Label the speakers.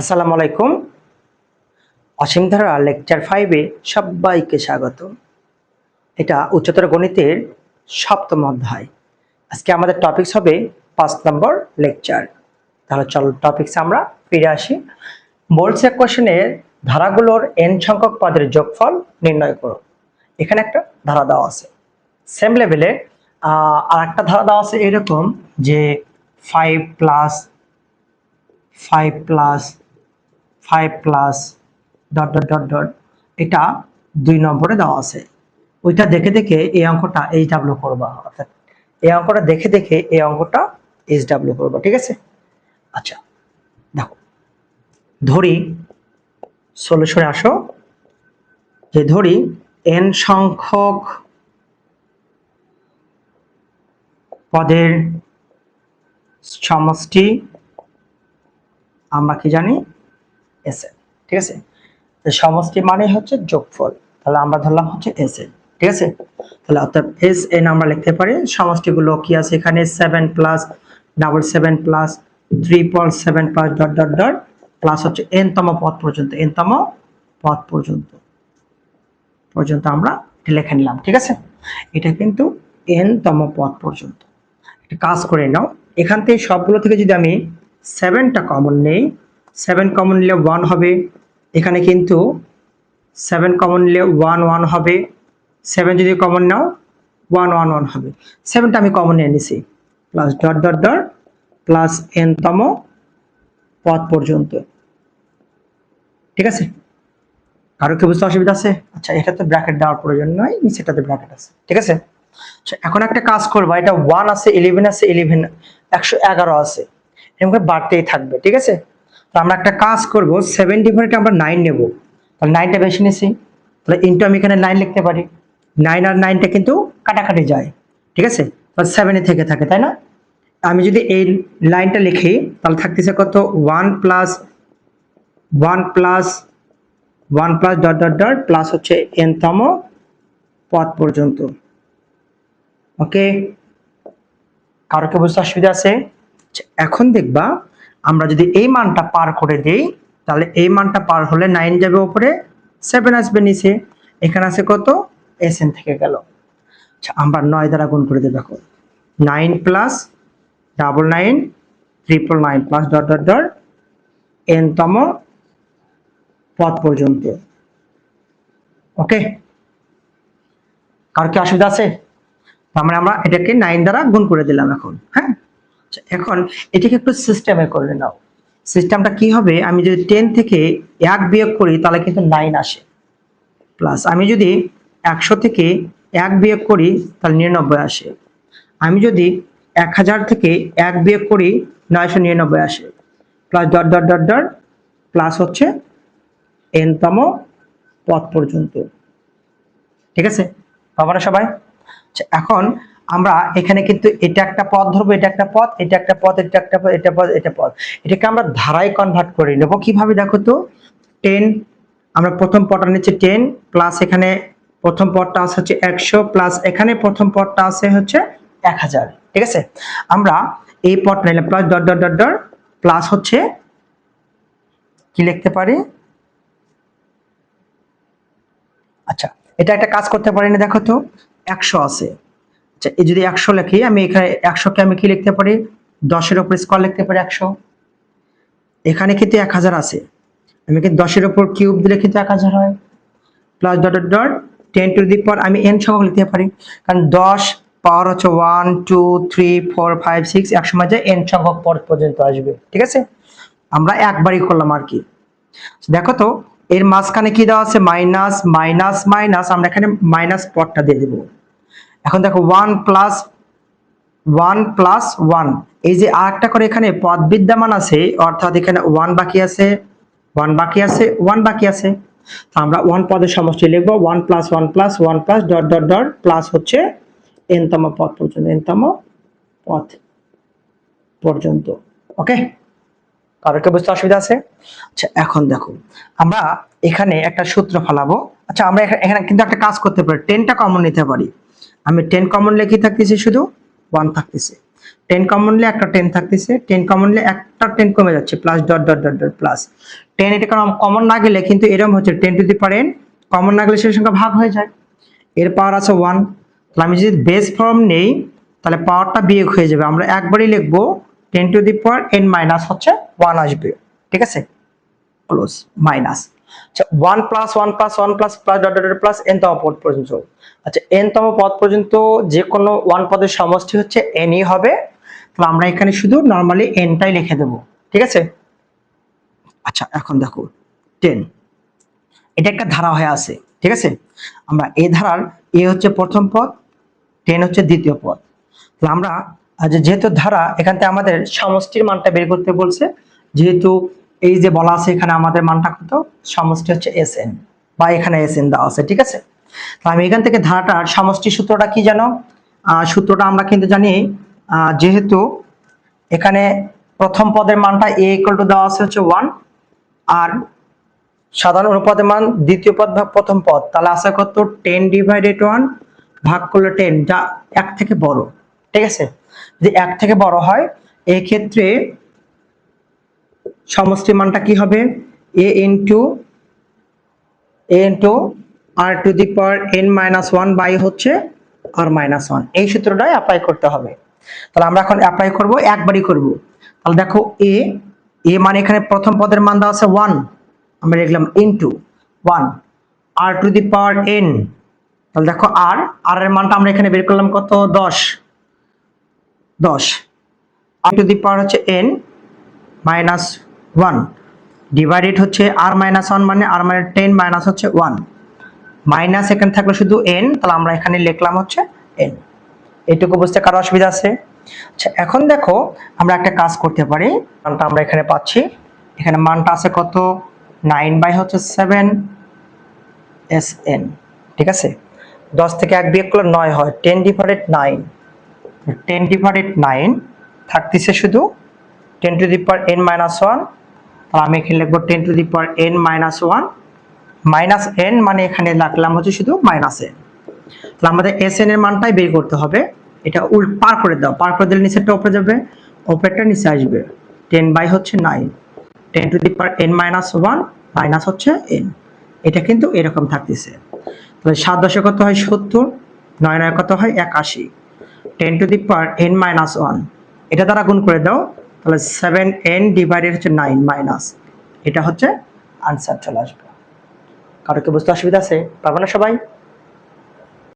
Speaker 1: আসসালামু আলাইকুম। অসীম ধারা লেকচার ফাইভে সবাইকে স্বাগত। এটা উচ্চতর গণিতের সপ্তম অধ্যায়। আজকে আমাদের টপিকস হবে পাঁচ নম্বর লেকচার। তাহলে চলো টপিকস আমরা ফিরে আসি। বলছে কোশ্চেনের ধারাগুলোর এন সংখ্যক পদের যোগফল নির্ণয় করো। এখানে একটা ধারা দেওয়া আছে। সেম লেভেলে আর একটা ধারা দেওয়া আছে এরকম যে five plus five plus five plus dot dot dot dot এটা দুই নম্বরে দেওয়া আছে। ওইটা দেখে দেখে এই অঙ্কটা এইচ ডাব্লিউ করবা, অর্থাৎ এই অঙ্কটা দেখে দেখে এই অঙ্কটা এইচ ডাব্লিউ করবা, ঠিক আছে? আচ্ছা দেখো, ধরি সলিউশনে আসো, যে ধরি এন সংখ্যক পদের সমষ্টি আমরা কি জানি? এস ঠিক আছে? তো সমষ্টি মানে হচ্ছে যোগফল। তাহলে আমরা ধরলাম হচ্ছে এস ঠিক আছে? তাহলে অর্থাৎ এস এন আমরা লিখতে পারি, সমষ্টিগুলো কি আছে এখানে? Seven plus double seven plus seven plus dot dot dot plus হচ্ছে এন তম পদ পর্যন্ত এন তম পদ পর্যন্ত পর্যন্ত আমরা এটা লিখে নিলাম, ঠিক আছে? এটা কিন্তু এন তম পদ পর্যন্ত। একটা কাজ করে নাও, এখান থেকে সবগুলো থেকে যদি আমি সেভেনটা কমন নেই সেভেন কমন নিলে ওয়ান হবে। এখানে কিন্তু সেভেন কমন নিলে ওয়ান ওয়ান হবে। সেভেন যদি কমন নাও ওয়ান ওয়ান ওয়ান হবে। সেভেনটা আমি কমন নিয়ে নিছি। Plus dot dot dot plus এনতম পদ পর্যন্ত। ঠিক আছে? কারও কি বুঝতে অসুবিধা আছে? আচ্ছা এটাতে ব্র্যাকেট দেওয়ার প্রয়োজন নয় নিচেটাতে ব্র্যাকেট আছে। ঠিক আছে? আচ্ছা, এখন একটা কাজ করব এটা ওয়ান আছে ইলেভেন আছে ইলেভেন একশো এগারো আছে। এরকম বাড়তেই থাকবে ঠিক আছে? তো আমরা একটা কাজ করব সেভেন ডিফারেন্ট আমরা নাইন নেব। তাহলে নাইনটা বেশি নিছি। তাহলে ইন্টু আমি এখানে নাইন লিখতে পারি। নাইন আর নাইনটা কিন্তু কাটাকাটি যায়। ঠিক আছে? তাহলে সেভেনে থেকে থাকে তাই না? আমি যদি এই লাইনটা লিখি তাহলে থাকতেছে কত? One plus one plus one plus dot dot dot plus হচ্ছে এনতম পদ পর্যন্ত। ওকে কারও কি বুঝতে অসুবিধা আছে? আচ্ছা, এখন দেখবা আমরা যদি এই মানটা পার করে দেই, তাহলে এই মানটা পার হলে নাইন যাবে উপরে সেভেন আসবে নিচে। এখানে আছে কত? এস থেকে গেল। আচ্ছা আমরা নয় দ্বারা গুণ করে দেব দেখো। Nine plus double nine triple nine plus dot dot dot n তম পদ পর্যন্ত। ওকে কার কি অসুবিধা আছে? তার মানে আমরা এটাকে নাইন দ্বারা গুণ করে দিলাম এখন হ্যাঁ? এখন এটাকে একটু সিস্টেমে করে নাও। সিস্টেমটা কি হবে? আমি যদি টেন থেকে এক বিয়োগ করি তাহলে কিন্তু নাইন আসে। প্লাস আমি যদি একশো থেকে এক বিয়োগ করি তাহলে নিরানব্বই আসে। আমি যদি এক হাজার থেকে এক বিয়োগ করি নয়শো নিরানব্বই আসে। Plus dot dot dot dot plus হচ্ছে এনতম পদ পর্যন্ত। ঠিক আছে? বাবারা সবাই? আচ্ছা, এখন আমরা এখানে কিন্তু এটা একটা পথ ধরবো, এটা একটা পথ, এটা একটা পথ, এটা একটা পথ, এটা পথ এটা পথ। এটাকে আমরা ধারায় কনভার্ট করে নেব। কীভাবে দেখো তো? টেন আমরা প্রথম পদটা নিচ্ছে টেন প্লাস এখানে প্রথম পদটা আছে হচ্ছে একশো প্লাস এখানে প্রথম পদটা আছে হচ্ছে এক হাজার ঠিক আছে? আমরা এই পদটা নিলাম plus dot dot dot dot plus হচ্ছে কি লিখতে পারি? আচ্ছা এটা একটা কাজ করতে পারি না দেখো তো। একশো আছে। আচ্ছা এই যদি একশো লেখি, আমি এখানে একশোকে আমি কি লিখতে পারি? দশের ওপর স্কোয়ার লিখতে পারি একশো। এখানে কিন্তু এক হাজার আছে। আমি কিন্তু দশের ওপর কিউব দিলে কিন্তু এক হাজার হয়? Plus dot dot ten to the power আমি এন সংখ্যক লিখতে পারি। কারণ দশ পাওয়ার হচ্ছে one two three four five six একশো মাঝে এন সংখ্যক পর পর্যন্ত আসবে। ঠিক আছে? আমরা একবারই করলাম আর কি। দেখো তো, এর মাঝখানে কি দেওয়া আছে? মাইনাস মাইনাস মাইনাস আমরা এখানে মাইনাস পদটা দিয়ে দেবো। এখন দেখো one plus one plus one এই যে আর একটা করে এখানে পদ বিদ্যমান আছে, অর্থাৎ এখানে ওয়ান বাকি আছে ওয়ান বাকি আছে ওয়ান বাকি আছে। তো আমরা ওয়ান পদের সমষ্টি লিখব one plus one plus one plus dot dot dot plus হচ্ছে এনতম পদ পর্যন্ত এনতম পদ পর্যন্ত। ওকে কারও কি বুঝতে অসুবিধা আছে? আচ্ছা এখন দেখো, আমরা এখানে একটা সূত্র ফলাবো। আচ্ছা আমরা এখা- এখানে কিন্তু একটা কাজ করতে পারি টেনটা কমন নিতে পারি। আমি টেন কমন লিখে থাকতেছি শুধু ওয়ান থাকতেছে। টেন কমনলি একটা টেন থাকতেছে টেন কমনলি একটা টেন কমে যাচ্ছে plus dot dot dot dot plus ten এটা কারণ কমন না গেলে কিন্তু এরকম হচ্ছে ten to the power n common না গেলে সেই সংখ্যা ভাগ হয়ে যায়। এর পাওয়ার আছে ওয়ান তাহলে আমি যদি বেস ফর্ম নেই, তাহলে পাওয়ারটা বিয়োগ হয়ে যাবে। আমরা একবারই লিখব ten to the power n minus হচ্ছে ওয়ান আসবে। ঠিক আছে? ক্লোজ মাইনাস আচ্ছা one plus one plus one plus plus dot dot plus n তো পদ পর্যন্ত। আচ্ছা এন তম পদ পর্যন্ত যে কোনো ওয়ান পদের সমষ্টি হচ্ছে এনই হবে। তাহলে আমরা এখানে শুধু নর্মালি এনটাই লিখে দেবো, ঠিক আছে? আচ্ছা এখন দেখো টেন এটা একটা ধারা হয়ে আছে, ঠিক আছে? আমরা এই ধারার এ হচ্ছে প্রথম পদ টেন হচ্ছে দ্বিতীয় পদ। তাহলে আমরা যেহেতু ধারা এখান থেকে আমাদের সমষ্টির মানটা বের করতে বলছে, যেহেতু এই যে বলা আছে এখানে আমাদের মানটা কত? সমষ্টি হচ্ছে এস এন বা এখানে এস এন দেওয়া আছে, ঠিক আছে? তো আমি এখান থেকে ধারাটার সমষ্টি সূত্রটা কি জানো? সূত্রটা আমরা কিন্তু জানি যেহেতু এখানে প্রথম পদের মানটা এ ইকুয়াল টু দেওয়া আছে হচ্ছে ওয়ান আর সাধারণ অনুপাতের মান দ্বিতীয় পদ ভাগ প্রথম পদ, তাহলে আছে কত টেন ডিভাইডেড ওয়ান ভাগ করলে টেন যা এক থেকে বড়, ঠিক আছে? যদি এক থেকে বড় হয় এই ক্ষেত্রে সমষ্টি মানটা কি হবে? A into a into r to the power n minus one by হচ্ছে আর মাইনাস ওয়ান। এই সূত্রটাই অ্যাপ্লাই করতে হবে। তাহলে আমরা এখন অ্যাপ্লাই করব, একবারই করব। তাহলে দেখো এ এ মানে এখানে প্রথম পদের মান দেওয়া আছে ওয়ান আমরা লিখলাম into one r to the power n তাহলে দেখো আর আর এর মানটা আমরা এখানে বের করলাম কত? দশ। দশ। আর টু দি পাওয়ার হচ্ছে এন মাইনাস ওয়ান ডিভাইডেড হচ্ছে আর মাইনাস ওয়ান মানে আর মানে টেন মাইনাস হচ্ছে ওয়ান মাইনাস এখানে থাকল শুধু এন তাহলে আমরা এখানে লিখলাম হচ্ছে এন এইটুকু বুঝতে কারও অসুবিধা আছে? আচ্ছা এখন দেখো আমরা একটা কাজ করতে পারি। মানটা আমরা এখানে পাচ্ছি। এখানে মানটা আছে কত? নাইন বাই হচ্ছে সেভেন এস এন ঠিক আছে? দশ থেকে এক বিয়োগ করলে নয় হয় ten divided nine ten divided nine থাকতেছে শুধু ten to the power n minus one তাহলে আমি এখানে লিখব ten to the power n minus one minus n মানে এখানে রাখলাম হচ্ছে শুধু মাইনাস এন তাহলে আমাদের এস এন এর মানটাই বের করতে হবে। এটা উল, পার করে দাও। পার করে দিলে নিচেরটা উপরে যাবে, উপরেরটা নিচে আসবে। টেন বাই হচ্ছে nine ten to the power n minus one minus হচ্ছে এন এটা কিন্তু এরকম থাকতেছে। তাহলে সাত দশে কত হয়? সত্তর। নয় নয় কত হয়? একাশি। Ten to the power n minus one এটা দ্বারা গুণ করে দাও। তাহলে সেভেন এন ডিভাইডেড হচ্ছে নাইন মাইনাস এটা হচ্ছে আনসার চলে আসবে। কারও কি বুঝতে অসুবিধা আছে? পারবে না সবাই?